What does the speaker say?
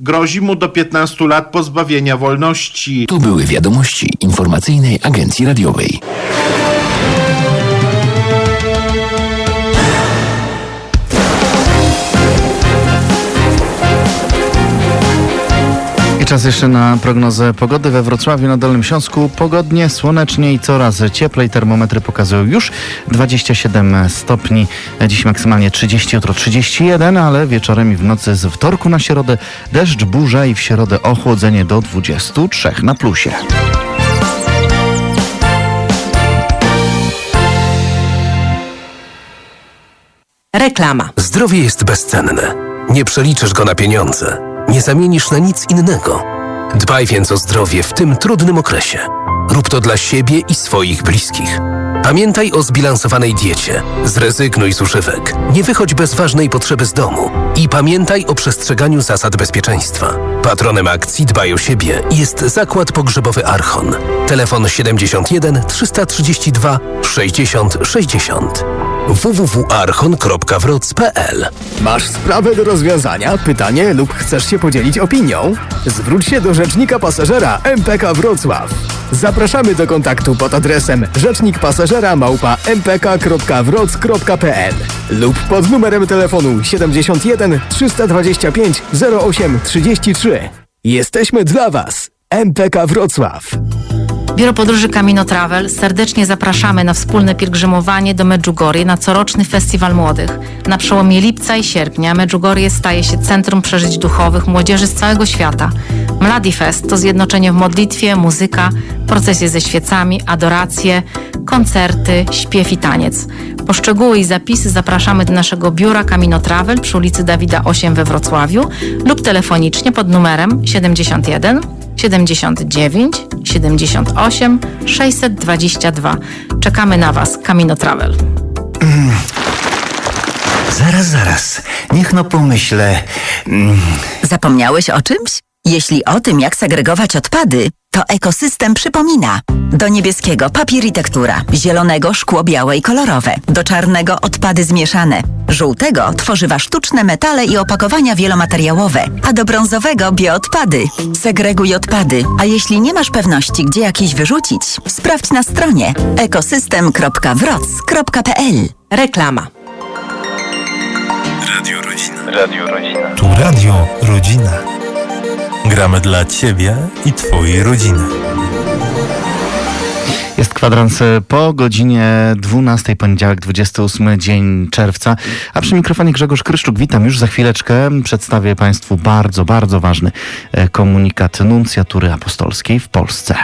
Grozi mu do 15 lat pozbawienia wolności. To były wiadomości informacyjnej agencji radiowej. Czas jeszcze na prognozę pogody we Wrocławiu na Dolnym Śląsku. Pogodnie, słonecznie i coraz cieplej. Termometry pokazują już 27 stopni. Dziś maksymalnie 30, jutro 31, ale wieczorem i w nocy z wtorku na środę deszcz, burza i w środę ochłodzenie do 23 na plusie. Reklama. Zdrowie jest bezcenne. Nie przeliczysz go na pieniądze. Nie zamienisz na nic innego. Dbaj więc o zdrowie w tym trudnym okresie. Rób to dla siebie i swoich bliskich. Pamiętaj o zbilansowanej diecie. Zrezygnuj z używek. Nie wychodź bez ważnej potrzeby z domu. I pamiętaj o przestrzeganiu zasad bezpieczeństwa. Patronem akcji Dbaj o siebie jest Zakład Pogrzebowy Archon. Telefon 71 332 60 60 www.archon.wroc.pl Masz sprawę do rozwiązania, pytanie lub chcesz się podzielić opinią? Zwróć się do rzecznika pasażera MPK Wrocław. Zapraszamy do kontaktu pod adresem rzecznik pasażera małpa mpk.wroc.pl lub pod numerem telefonu 71 325 08 33. Jesteśmy dla Was. MPK Wrocław. Biuro Podróży Camino Travel serdecznie zapraszamy na wspólne pielgrzymowanie do Medjugorje na coroczny Festiwal Młodych. Na przełomie lipca i sierpnia Medjugorje staje się centrum przeżyć duchowych młodzieży z całego świata. Mladi Fest to zjednoczenie w modlitwie, muzyka, procesje ze świecami, adoracje, koncerty, śpiew i taniec. Po szczegóły i zapisy zapraszamy do naszego biura Camino Travel przy ulicy Dawida 8 we Wrocławiu lub telefonicznie pod numerem 71 79 78 622. Czekamy na Was, Camino Travel. Zaraz, zaraz. Niech no pomyślę. Mm, Zapomniałeś o czymś? Jeśli o tym, jak segregować odpady, to ekosystem przypomina. Do niebieskiego papier i tektura, zielonego szkło białe i kolorowe, do czarnego odpady zmieszane, żółtego tworzywa sztuczne metale i opakowania wielomateriałowe, a do brązowego bioodpady. Segreguj odpady, a jeśli nie masz pewności, gdzie jakieś wyrzucić, sprawdź na stronie ekosystem.wroc.pl. Reklama. Tu Radio Rodzina. Gramy dla Ciebie i Twojej rodziny. Jest kwadrans e, po godzinie 12, poniedziałek, 28 dzień czerwca. A przy mikrofonie Grzegorz Kryszczuk. Witam już za chwileczkę. Przedstawię Państwu bardzo, bardzo ważny e, komunikat nuncjatury apostolskiej w Polsce.